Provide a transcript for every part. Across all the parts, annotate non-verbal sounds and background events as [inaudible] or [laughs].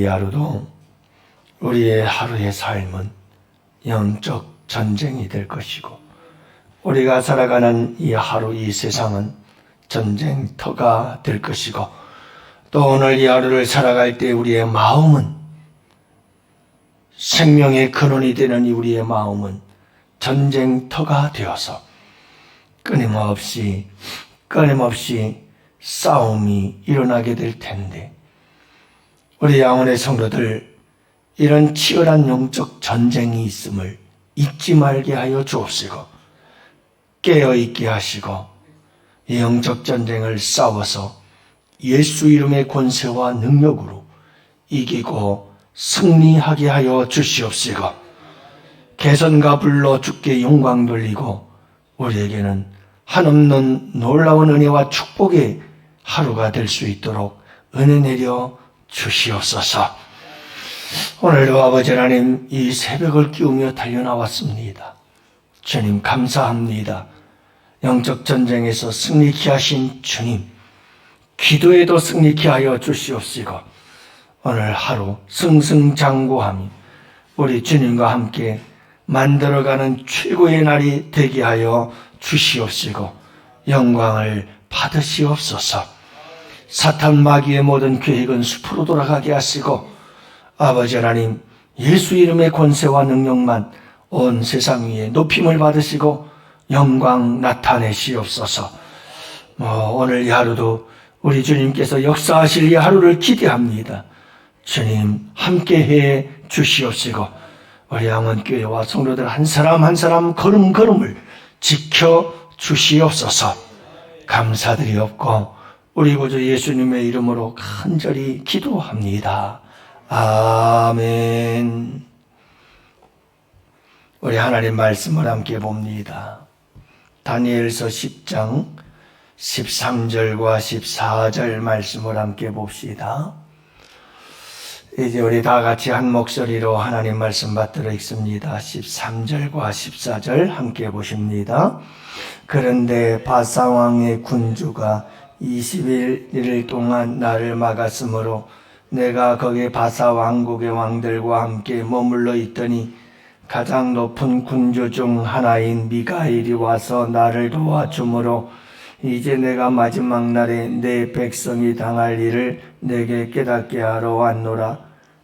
이 하루도 우리의 하루의 삶은 영적 전쟁이 될 것이고 우리가 살아가는 이 하루 이 세상은 전쟁터가 될 것이고 또 오늘 이 하루를 살아갈 때 우리의 마음은 생명의 근원이 되는 이 우리의 마음은 전쟁터가 되어서 끊임없이 끊임없이 싸움이 일어나게 될 텐데 우리 양원의 성도들 이런 치열한 영적 전쟁이 있음을 잊지 말게 하여 주옵시고 깨어 있게 하시고 이 영적 전쟁을 싸워서 예수 이름의 권세와 능력으로 이기고 승리하게 하여 주시옵시고 개선과 불로 주께 영광 돌리고 우리에게는 한없는 놀라운 은혜와 축복의 하루가 될 수 있도록 은혜 내려 주시옵소서. 오늘도 아버지 하나님 이 새벽을 끼우며 달려나왔습니다. 주님 감사합니다. 영적 전쟁에서 승리케 하신 주님, 기도에도 승리케 하여 주시옵시고 오늘 하루 승승장구하며 우리 주님과 함께 만들어가는 최고의 날이 되게 하여 주시옵시고 영광을 받으시옵소서. 사탄 마귀의 모든 계획은 숲으로 돌아가게 하시고 아버지 하나님 예수 이름의 권세와 능력만 온 세상 위에 높임을 받으시고 영광 나타내시옵소서. 뭐 오늘 이 하루도 우리 주님께서 역사하실 이 하루를 기대합니다. 주님 함께 해 주시옵시고 우리 양원교회와 성도들 한 사람 한 사람 걸음걸음을 지켜 주시옵소서. 감사드리옵고 우리 구주 예수님의 이름으로 간절히 기도합니다. 아멘. 우리 하나님 말씀을 함께 봅니다. 다니엘서 10장 13절과 14절 말씀을 함께 봅시다. 이제 우리 다 같이 한 목소리로 하나님 말씀 받들어 읽습니다. 13절과 14절 함께 보십니다. 그런데 바사왕의 군주가 20일 동안 나를 막았으므로 내가 거기 바사 왕국의 왕들과 함께 머물러 있더니 가장 높은 군주 중 하나인 미가일이 와서 나를 도와주므로 이제 내가 마지막 날에 내 백성이 당할 일을 내게 깨닫게 하러 왔노라.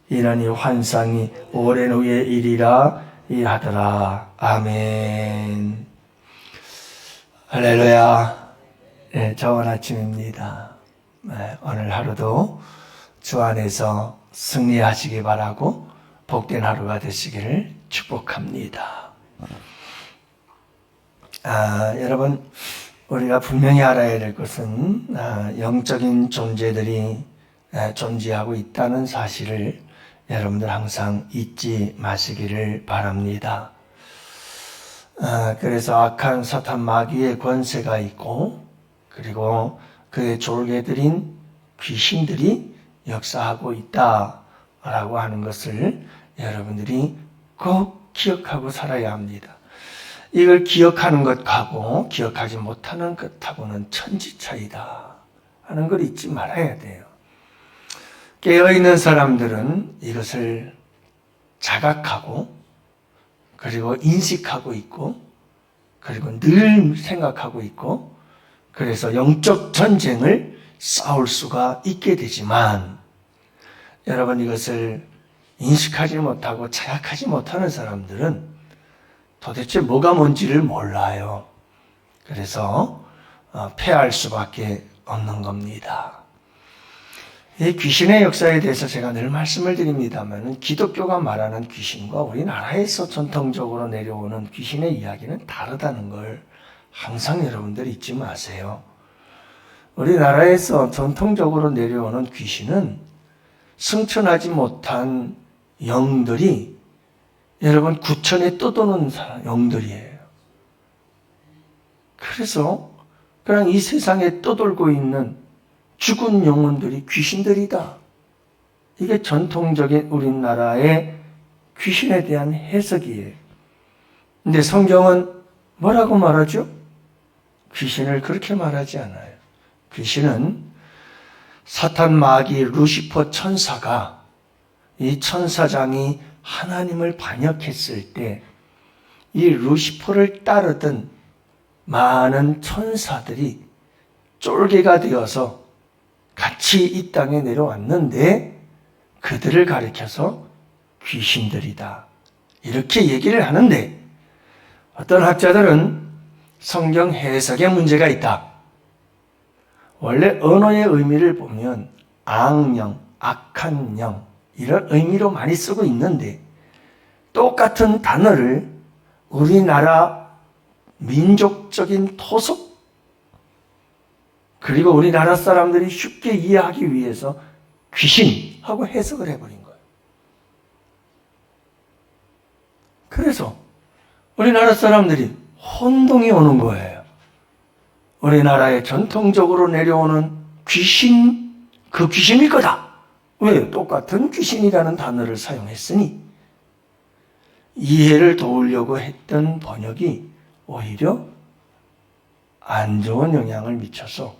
이는 이 환상이 오랜 후의 일이라 이 하더라. 아멘. 할렐루야. 네, 좋은 아침입니다. 네, 오늘 하루도 주 안에서 승리하시기 바라고 복된 하루가 되시기를 축복합니다. 아, 여러분, 우리가 분명히 알아야 될 것은 아, 영적인 존재들이 아, 존재하고 있다는 사실을 여러분들 항상 잊지 마시기를 바랍니다. 아, 그래서 악한 사탄 마귀의 권세가 있고 그리고 그의 졸개들인 귀신들이 역사하고 있다라고 하는 것을 여러분들이 꼭 기억하고 살아야 합니다. 이걸 기억하는 것하고 기억하지 못하는 것하고는 천지 차이다 하는 걸 잊지 말아야 돼요. 깨어있는 사람들은 이것을 자각하고 그리고 인식하고 있고 그리고 늘 생각하고 있고 그래서 영적 전쟁을 싸울 수가 있게 되지만 여러분 이것을 인식하지 못하고 자각하지 못하는 사람들은 도대체 뭐가 뭔지를 몰라요. 그래서 어, 패할 수밖에 없는 겁니다. 이 귀신의 역사에 대해서 제가 늘 말씀을 드립니다만 기독교가 말하는 귀신과 우리나라에서 전통적으로 내려오는 귀신의 이야기는 다르다는 걸 항상 여러분들 잊지 마세요. 우리나라에서 전통적으로 내려오는 귀신은 승천하지 못한 영들이 여러분 구천에 떠도는 영들이에요. 그래서 그냥 이 세상에 떠돌고 있는 죽은 영혼들이 귀신들이다. 이게 전통적인 우리나라의 귀신에 대한 해석이에요. 근데 성경은 뭐라고 말하죠? 귀신을 그렇게 말하지 않아요. 귀신은 사탄 마귀 루시퍼 천사가 이 천사장이 하나님을 반역했을 때 이 루시퍼를 따르던 많은 천사들이 쫄개가 되어서 같이 이 땅에 내려왔는데 그들을 가리켜서 귀신들이다. 이렇게 얘기를 하는데 어떤 학자들은 성경 해석에 문제가 있다. 원래 언어의 의미를 보면 악령, 악한 영 이런 의미로 많이 쓰고 있는데 똑같은 단어를 우리나라 민족적인 토속 그리고 우리나라 사람들이 쉽게 이해하기 위해서 귀신하고 해석을 해버린 거예요. 그래서 우리나라 사람들이 혼동이 오는 거예요. 우리나라에 전통적으로 내려오는 귀신, 그 귀신일 거다. 왜? 똑같은 귀신이라는 단어를 사용했으니 이해를 도우려고 했던 번역이 오히려 안 좋은 영향을 미쳐서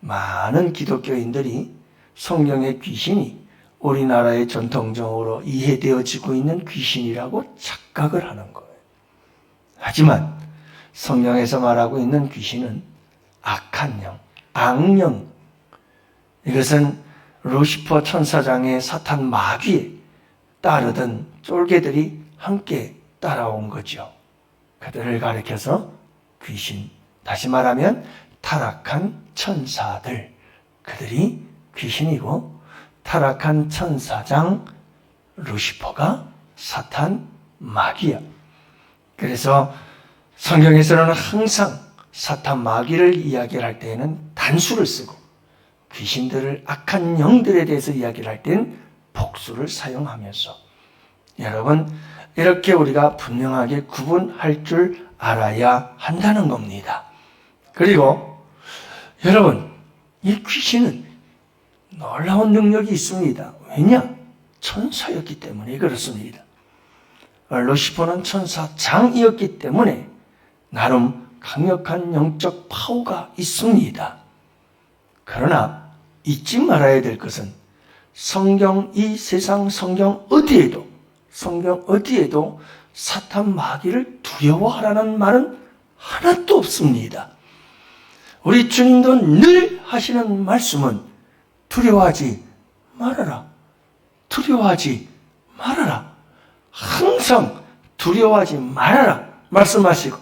많은 기독교인들이 성경의 귀신이 우리나라의 전통적으로 이해되어지고 있는 귀신이라고 착각을 하는 거예요. 하지만 성경에서 말하고 있는 귀신은 악한 영, 악령. 이것은 루시퍼 천사장의 사탄 마귀에 따르던 쫄개들이 함께 따라온 거죠. 그들을 가리켜서 귀신, 다시 말하면 타락한 천사들, 그들이 귀신이고 타락한 천사장 루시퍼가 사탄 마귀야. 그래서 성경에서는 항상 사탄 마귀를 이야기할 때에는 단수를 쓰고 귀신들을 악한 영들에 대해서 이야기를 할 때는 복수를 사용하면서 여러분 이렇게 우리가 분명하게 구분할 줄 알아야 한다는 겁니다. 그리고 여러분 이 귀신은 놀라운 능력이 있습니다. 왜냐? 천사였기 때문에 그렇습니다. 루시퍼는 천사 장이었기 때문에 나름 강력한 영적 파워가 있습니다. 그러나 잊지 말아야 될 것은 성경 이 세상 성경 어디에도 성경 어디에도 사탄 마귀를 두려워하라는 말은 하나도 없습니다. 우리 주님도 늘 하시는 말씀은 두려워하지 말아라. 두려워하지 말아라. 항상 두려워하지 말아라. 말씀하시고,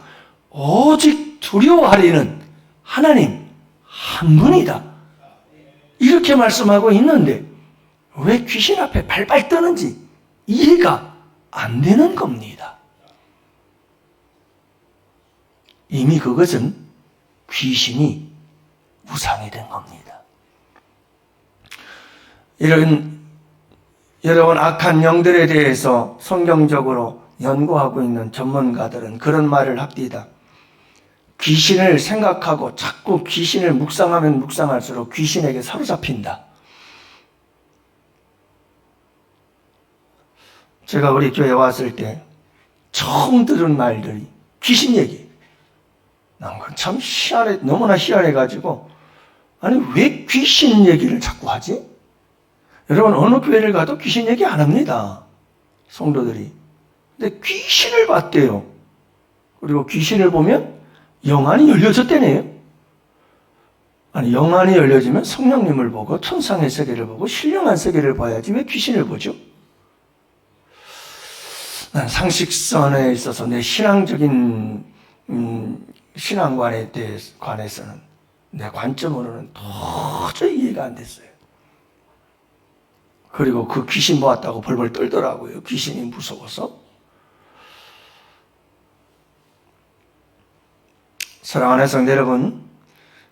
오직 두려워하리는 하나님 한 분이다. 이렇게 말씀하고 있는데, 왜 귀신 앞에 발발 떠는지 이해가 안 되는 겁니다. 이미 그것은 귀신이 우상이 된 겁니다. 이런 여러분 악한 영들에 대해서 성경적으로 연구하고 있는 전문가들은 그런 말을 합니다. 귀신을 생각하고 자꾸 귀신을 묵상하면 묵상할수록 귀신에게 사로잡힌다. 제가 우리 교회 왔을 때 처음 들은 말들이 귀신 얘기. 난참 희한해, 너무나 희한해가지고, 아니, 왜 귀신 얘기를 자꾸 하지? 여러분, 어느 교회를 가도 귀신 얘기 안 합니다. 성도들이. 근데 귀신을 봤대요. 그리고 귀신을 보면 영안이 열려졌대네요. 아니, 영안이 열려지면 성령님을 보고 천상의 세계를 보고 신령한 세계를 봐야지 왜 귀신을 보죠? 난 상식선에 있어서 내 신앙적인 음, 신앙관에 관해서는 내 관점으로는 도저히 이해가 안 됐어요. 그리고 그 귀신 보았다고 벌벌 떨더라고요. 귀신이 무서워서. 사랑하는 성대 여러분,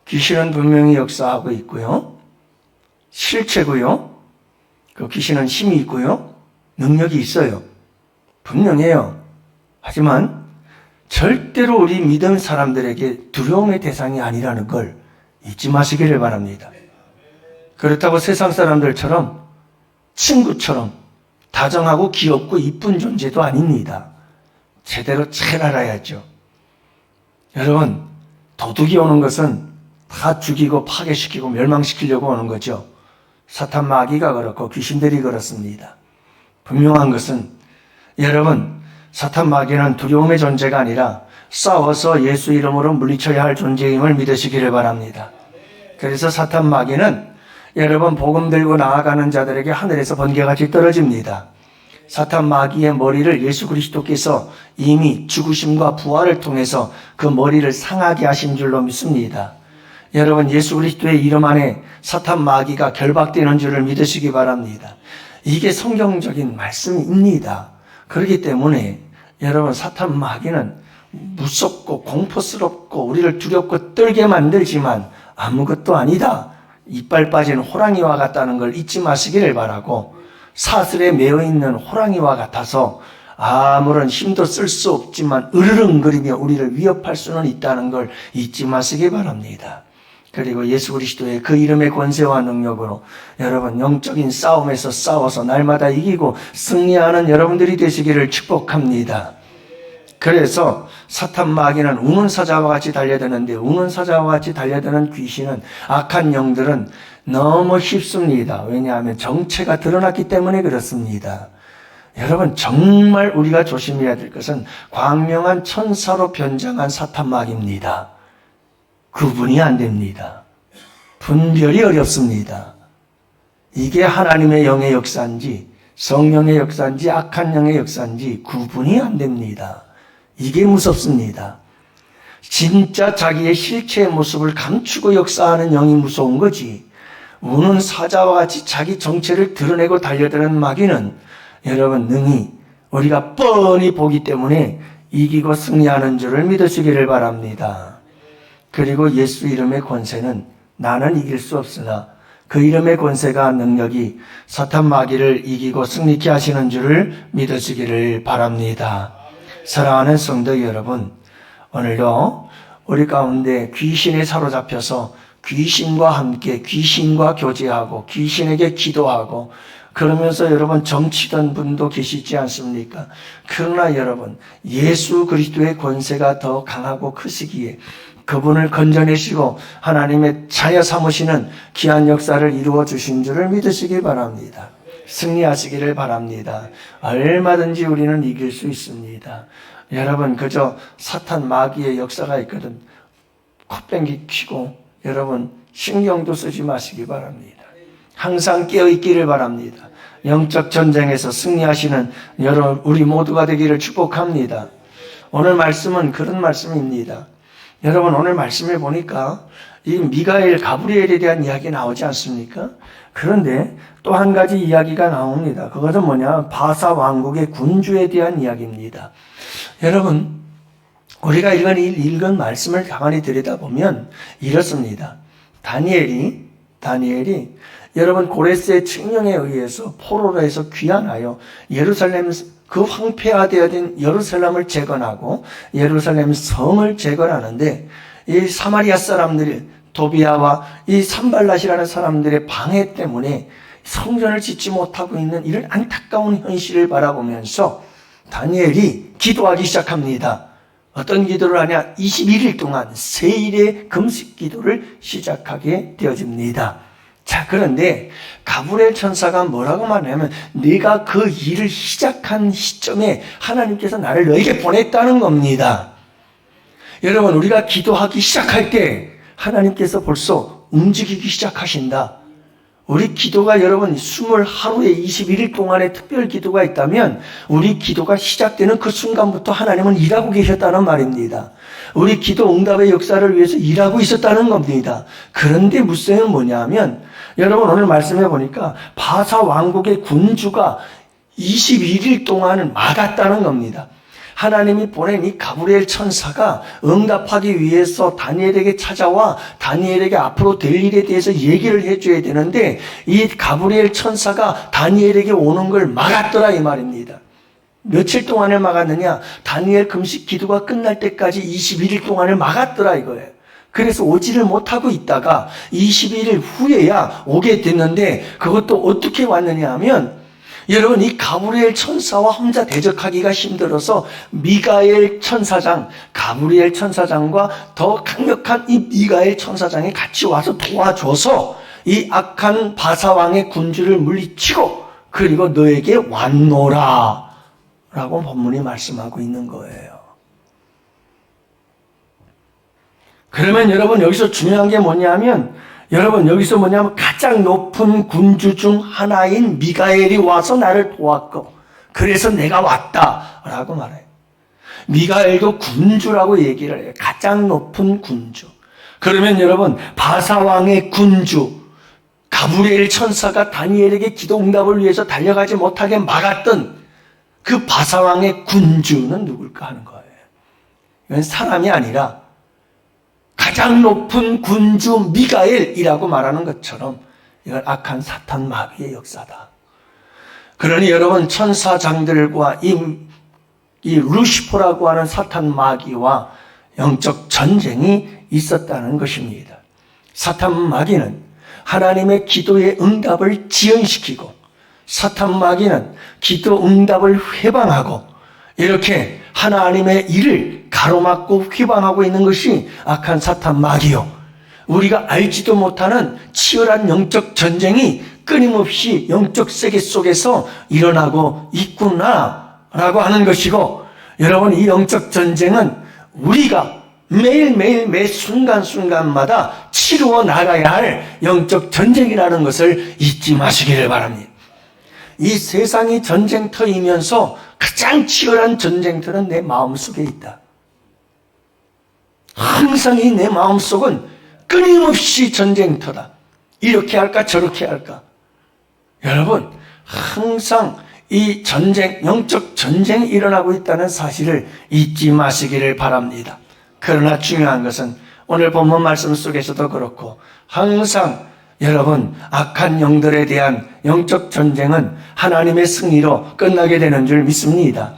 귀신은 분명히 역사하고 있고요. 실체고요. 그 귀신은 힘이 있고요. 능력이 있어요. 분명해요. 하지만 절대로 우리 믿음 사람들에게 두려움의 대상이 아니라는 걸 잊지 마시기를 바랍니다. 그렇다고 세상 사람들처럼 친구처럼 다정하고 귀엽고 이쁜 존재도 아닙니다. 제대로 잘 알아야죠. 여러분, 도둑이 오는 것은 다 죽이고 파괴시키고 멸망시키려고 오는 거죠. 사탄 마귀가 그렇고 귀신들이 그렇습니다. 분명한 것은 여러분 사탄 마귀는 두려움의 존재가 아니라 싸워서 예수 이름으로 물리쳐야 할 존재임을 믿으시기를 바랍니다. 그래서 사탄 마귀는 여러분 복음 들고 나아가는 자들에게 하늘에서 번개같이 떨어집니다. 사탄 마귀의 머리를 예수 그리스도께서 이미 죽으심과 부활을 통해서 그 머리를 상하게 하신 줄로 믿습니다. 여러분 예수 그리스도의 이름 안에 사탄 마귀가 결박되는 줄을 믿으시기 바랍니다. 이게 성경적인 말씀입니다. 그렇기 때문에 여러분 사탄 마귀는 무섭고 공포스럽고 우리를 두렵고 떨게 만들지만 아무것도 아니다. 이빨 빠진 호랑이와 같다는 걸 잊지 마시기를 바라고 사슬에 매어 있는 호랑이와 같아서 아무런 힘도 쓸 수 없지만 으르렁거리며 우리를 위협할 수는 있다는 걸 잊지 마시기 바랍니다. 그리고 예수 그리스도의 그 이름의 권세와 능력으로 여러분 영적인 싸움에서 싸워서 날마다 이기고 승리하는 여러분들이 되시기를 축복합니다. 그래서 사탄 마귀는 우는 사자와 같이 달려드는데 우는 사자와 같이 달려드는 귀신은 악한 영들은 너무 쉽습니다. 왜냐하면 정체가 드러났기 때문에 그렇습니다. 여러분 정말 우리가 조심해야 될 것은 광명한 천사로 변장한 사탄 마귀입니다. 구분이 안 됩니다. 분별이 어렵습니다. 이게 하나님의 영의 역사인지 성령의 역사인지 악한 영의 역사인지 구분이 안 됩니다. 이게 무섭습니다. 진짜 자기의 실체의 모습을 감추고 역사하는 영이 무서운 거지. 우는 사자와 같이 자기 정체를 드러내고 달려드는 마귀는 여러분 능히 우리가 뻔히 보기 때문에 이기고 승리하는 줄을 믿으시기를 바랍니다. 그리고 예수 이름의 권세는 나는 이길 수 없으나 그 이름의 권세가 능력이 사탄 마귀를 이기고 승리케 하시는 줄을 믿으시기를 바랍니다. 사랑하는 성도 여러분, 오늘도 우리 가운데 귀신에 사로잡혀서 귀신과 함께 귀신과 교제하고 귀신에게 기도하고 그러면서 여러분 정치던 분도 계시지 않습니까? 그러나 여러분 예수 그리스도의 권세가 더 강하고 크시기에 그분을 건져내시고 하나님의 자녀 삼으시는 귀한 역사를 이루어 주신 줄을 믿으시기 바랍니다. 승리하시기를 바랍니다. 얼마든지 우리는 이길 수 있습니다. 여러분 그저 사탄 마귀의 역사가 있거든. 콧ben기 키고 여러분 신경도 쓰지 마시기 바랍니다. 항상 깨어 있기를 바랍니다. 영적 전쟁에서 승리하시는 여러분 우리 모두가 되기를 축복합니다. 오늘 말씀은 그런 말씀입니다. 여러분 오늘 말씀을 보니까 이 미가엘 가브리엘에 대한 이야기 나오지 않습니까? 그런데 또 한 가지 이야기가 나옵니다. 그것은 뭐냐? 바사 왕국의 군주에 대한 이야기입니다. 여러분 우리가 읽은 읽은 말씀을 가만히 들여다보면 이렇습니다. 다니엘이 다니엘이 여러분 고레스의 칙령에 의해서 포로로 해서 귀환하여 예루살렘 그 황폐화되어진 예루살렘을 재건하고 예루살렘 성을 재건하는데 이 사마리아 사람들이 도비아와 이 산발랏이라는 사람들의 방해 때문에 성전을 짓지 못하고 있는 이런 안타까운 현실을 바라보면서 다니엘이 기도하기 시작합니다. 어떤 기도를 하냐? 21일 동안 세일의 금식 기도를 시작하게 되어집니다. 자, 그런데 가브리엘 천사가 뭐라고 말하냐면 네가 그 일을 시작한 시점에 하나님께서 나를 너에게 보냈다는 겁니다. 여러분, 우리가 기도하기 시작할 때 하나님께서 벌써 움직이기 시작하신다. 우리 기도가 여러분 20 하루에 21일 동안의 특별 기도가 있다면 우리 기도가 시작되는 그 순간부터 하나님은 일하고 계셨다는 말입니다. 우리 기도 응답의 역사를 위해서 일하고 있었다는 겁니다. 그런데 무쇠는 뭐냐면 여러분 오늘 말씀해 보니까 바사 왕국의 군주가 21일 동안을 막았다는 겁니다. 하나님이 보낸 이 가브리엘 천사가 응답하기 위해서 다니엘에게 찾아와 다니엘에게 앞으로 될 일에 대해서 얘기를 해줘야 되는데 이 가브리엘 천사가 다니엘에게 오는 걸 막았더라 이 말입니다. 며칠 동안을 막았느냐? 다니엘 금식 기도가 끝날 때까지 21일 동안을 막았더라 이거예요. 그래서 오지를 못하고 있다가 21일 후에야 오게 됐는데 그것도 어떻게 왔느냐 하면 여러분 이 가브리엘 천사와 혼자 대적하기가 힘들어서 미가엘 천사장, 가브리엘 천사장과 더 강력한 이 미가엘 천사장이 같이 와서 도와줘서 이 악한 바사왕의 군주를 물리치고 그리고 너에게 왔노라 라고 본문이 말씀하고 있는 거예요. 그러면 여러분 여기서 중요한 게 뭐냐면 여러분 여기서 뭐냐면 가장 높은 군주 중 하나인 미가엘이 와서 나를 도왔고 그래서 내가 왔다라고 말해요. 미가엘도 군주라고 얘기를 해요. 가장 높은 군주. 그러면 여러분 바사왕의 군주 가브리엘 천사가 다니엘에게 기도 응답을 위해서 달려가지 못하게 막았던 그 바사왕의 군주는 누굴까 하는 거예요. 이건 사람이 아니라 가장 높은 군주 미가엘이라고 말하는 것처럼 이건 악한 사탄 마귀의 역사다. 그러니 여러분 천사장들과 이, 이 루시포라고 하는 사탄 마귀와 영적 전쟁이 있었다는 것입니다. 사탄 마귀는 하나님의 기도의 응답을 지연시키고 사탄 마귀는 기도 응답을 회방하고 이렇게 하나님의 일을 가로막고 휘방하고 있는 것이 악한 사탄 마귀요. 우리가 알지도 못하는 치열한 영적 전쟁이 끊임없이 영적 세계 속에서 일어나고 있구나라고 하는 것이고 여러분 이 영적 전쟁은 우리가 매일매일 매 순간순간마다 치루어 나가야 할 영적 전쟁이라는 것을 잊지 마시기를 바랍니다. 이 세상이 전쟁터이면서 가장 치열한 전쟁터는 내 마음속에 있다. 항상 이 내 마음속은 끊임없이 전쟁터다. 이렇게 할까 저렇게 할까. 여러분 항상 이 전쟁 영적 전쟁이 일어나고 있다는 사실을 잊지 마시기를 바랍니다. 그러나 중요한 것은 오늘 본문 말씀 속에서도 그렇고 항상 여러분 악한 영들에 대한 영적 전쟁은 하나님의 승리로 끝나게 되는 줄 믿습니다.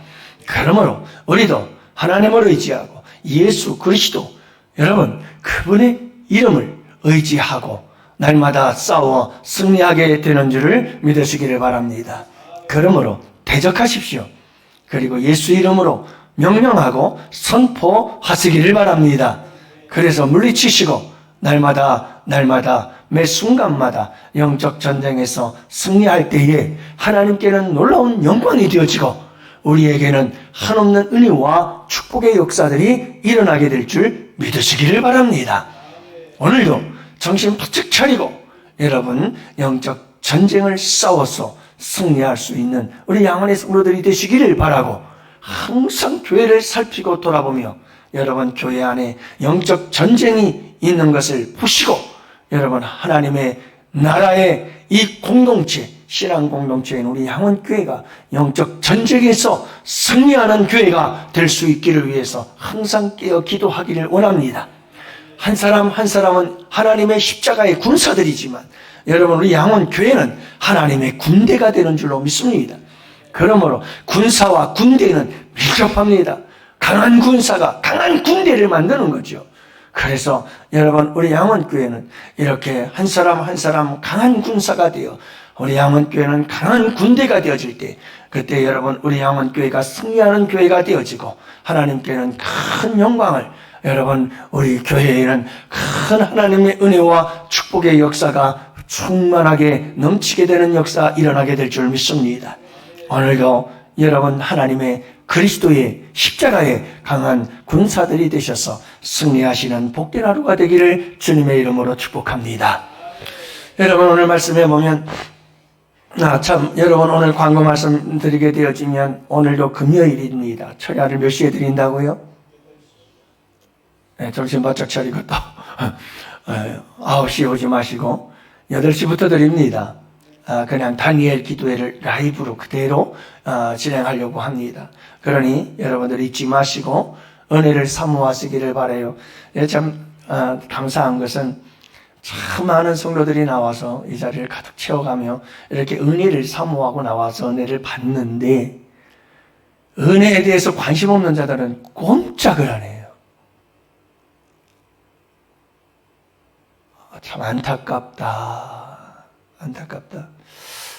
그러므로 우리도 하나님을 의지하고 예수 그리스도 여러분 그분의 이름을 의지하고 날마다 싸워 승리하게 되는 줄을 믿으시기를 바랍니다. 그러므로 대적하십시오. 그리고 예수 이름으로 명령하고 선포하시기를 바랍니다. 그래서 물리치시고 날마다 날마다 매 순간마다 영적 전쟁에서 승리할 때에 하나님께는 놀라운 영광이 되어지고 우리에게는 한없는 은혜와 축복의 역사들이 일어나게 될 줄 믿으시기를 바랍니다. 오늘도 정신 바짝 차리고 여러분 영적 전쟁을 싸워서 승리할 수 있는 우리 양원의 성도들이 되시기를 바라고 항상 교회를 살피고 돌아보며 여러분 교회 안에 영적 전쟁이 있는 것을 보시고 여러분 하나님의 나라의 이 공동체 신앙 공동체인 우리 양원교회가 영적 전쟁에서 승리하는 교회가 될 수 있기를 위해서 항상 깨어 기도하기를 원합니다. 한 사람 한 사람은 하나님의 십자가의 군사들이지만 여러분 우리 양원 교회는 하나님의 군대가 되는 줄로 믿습니다. 그러므로 군사와 군대는 밀접합니다. 강한 군사가 강한 군대를 만드는 거죠. 그래서 여러분 우리 양원교회는 이렇게 한 사람 한 사람 강한 군사가 되어 우리 양원교회는 강한 군대가 되어질 때 그때 여러분 우리 양원교회가 승리하는 교회가 되어지고 하나님께는 큰 영광을 여러분 우리 교회에는 큰 하나님의 은혜와 축복의 역사가 충만하게 넘치게 되는 역사 일어나게 될 줄 믿습니다. 오늘도 여러분 하나님의 그리스도의 십자가에 강한 군사들이 되셔서 승리하시는 복된 하루가 되기를 주님의 이름으로 축복합니다. 여러분 오늘 말씀해 보면 아, 참, 여러분, 오늘 광고 말씀 드리게 되어지면, 오늘도 금요일입니다. 철야를 몇 시에 드린다고요? 네, 정신 바짝 차리고 또, [laughs] 9시에 오지 마시고, 8시부터 드립니다. 아, 그냥 다니엘 기도회를 라이브로 그대로 아, 진행하려고 합니다. 그러니 여러분들 잊지 마시고 은혜를 사모하시기를 바래요. 예, 참 아, 감사한 것은 참 많은 성도들이 나와서 이 자리를 가득 채워가며 이렇게 은혜를 사모하고 나와서 은혜를 받는데 은혜에 대해서 관심 없는 자들은 꼼짝을 안 해요. 참 안타깝다. 안타깝다.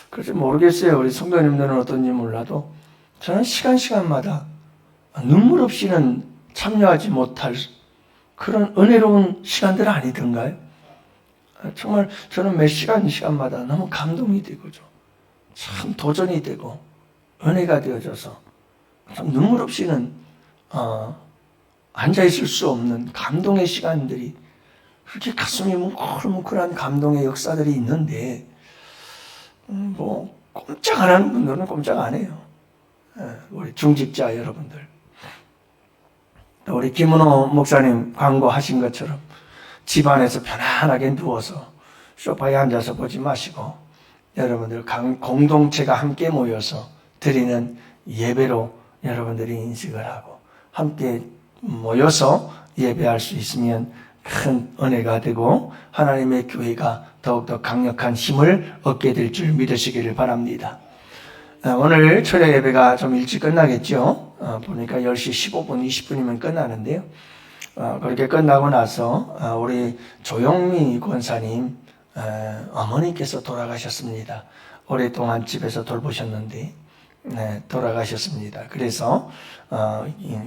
그래서 모르겠어요. 우리 성도님들은 어떤지 몰라도 저는 시간 시간마다 눈물 없이는 참여하지 못할 그런 은혜로운 시간들 아니던가요? 정말 저는 몇 시간 시간마다 너무 감동이 되고죠. 참 도전이 되고 은혜가 되어져서 참 눈물 없이는 어, 앉아 있을 수 없는 감동의 시간들이 그렇게 가슴이 뭉클뭉클한 감동의 역사들이 있는데 음, 뭐 꼼짝 안 하는 분들은 꼼짝 안 해요. 예, 우리 중직자 여러분들. 또 우리 김은호 목사님 광고하신 것처럼 집안에서 편안하게 누워서 소파에 앉아서 보지 마시고 여러분들 강- 공동체가 함께 모여서 드리는 예배로 여러분들이 인식을 하고 함께 모여서 예배할 수 있으면 큰 은혜가 되고 하나님의 교회가 더욱더 강력한 힘을 얻게 될 줄 믿으시기를 바랍니다. 어, 오늘 초대 예배가 좀 일찍 끝나겠죠. 어, 보니까 10시 15분, 20분이면 끝나는데요. 어, 그렇게 끝나고 나서 어, 우리 조영미 권사님 어, 어머니께서 돌아가셨습니다. 오랫동안 집에서 돌보셨는데 네, 돌아가셨습니다. 그래서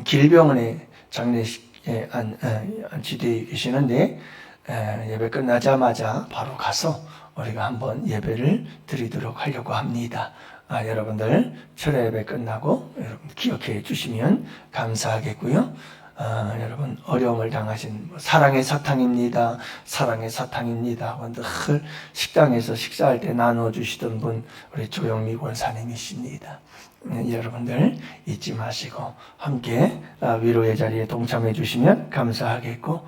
길병원에 장례식에 안, 어, 안치되어 계시는데 에, 예배 끝나자마자 바로 가서 우리가 한번 예배를 드리도록 하려고 합니다. 아, 여러분들 철회 예배 끝나고 여러분 기억해 주시면 감사하겠고요. 아, 여러분 어려움을 당하신 뭐 사랑의 사탕입니다. 사랑의 사탕입니다. 늘 식당에서 식사할 때 나눠 주시던 분 우리 조영미 권사님이십니다. 네, 여러분들 잊지 마시고 함께 아, 위로의 자리에 동참해 주시면 감사하겠고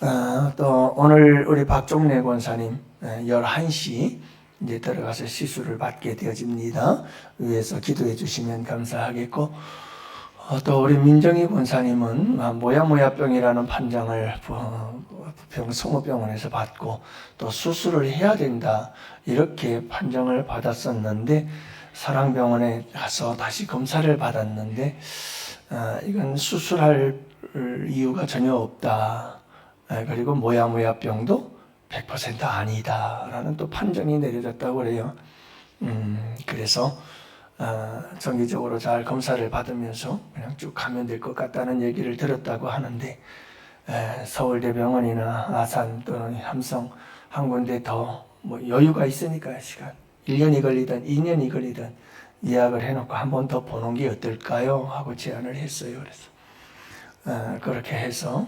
아, 또 오늘 우리 박종래 권사님 11시 이제 들어가서 시술을 받게 되어집니다. 위에서 기도해 주시면 감사하겠고 어, 또 우리 민정희 권사님은 아, 모야모야병이라는 판정을 어, 병 성모병원에서 받고 또 수술을 해야 된다 이렇게 판정을 받았었는데 사랑병원에 가서 다시 검사를 받았는데 아, 이건 수술할 이유가 전혀 없다. 아, 그리고 모야모야병도 100% 아니다라는 또 판정이 내려졌다고 그래요. 음, 그래서 어, 정기적으로 잘 검사를 받으면서 그냥 쭉 가면 될 것 같다는 얘기를 들었다고 하는데 에, 서울대병원이나 아산 또는 삼성 한 군데 더 뭐 여유가 있으니까 시간 1년이 걸리든 2년이 걸리든 예약을 해놓고 한 번 더 보는 게 어떨까요? 하고 제안을 했어요. 그래서 어, 그렇게 해서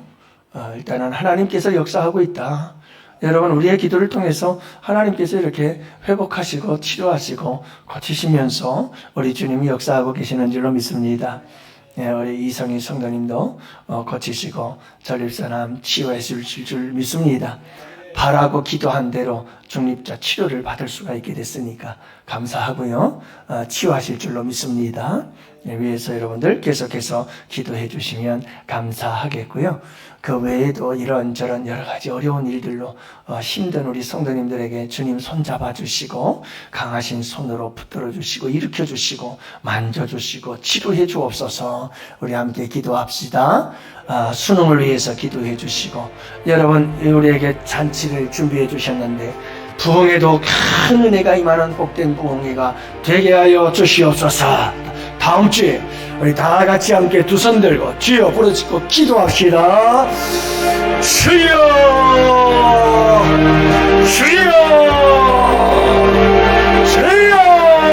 어, 일단은 하나님께서 역사하고 있다. 여러분 우리의 기도를 통해서 하나님께서 이렇게 회복하시고 치료하시고 고치시면서 우리 주님이 역사하고 계시는 줄로 믿습니다. 예, 우리 이성희 성도님도 어, 고치시고 전립선암 치유하실 줄 믿습니다. 바라고 기도한 대로 중립자 치료를 받을 수가 있게 됐으니까 감사하고요. 어, 치유하실 줄로 믿습니다. 예, 위에서 여러분들 계속해서 기도해 주시면 감사하겠고요. 그 외에도 이런저런 여러 가지 어려운 일들로 어, 힘든 우리 성도님들에게 주님 손 잡아 주시고 강하신 손으로 붙들어 주시고 일으켜 주시고 만져 주시고 치료해 주옵소서. 우리 함께 기도합시다. 아, 수능을 위해서 기도해 주시고 여러분 우리에게 잔치를 준비해 주셨는데 부흥에도 큰 은혜가 임하는 복된 부흥회가 되게 하여 주시옵소서. 다음 주에 우리 다 같이 함께 두 손 들고 주여 부르짖고 기도합시다. 주여, 주여.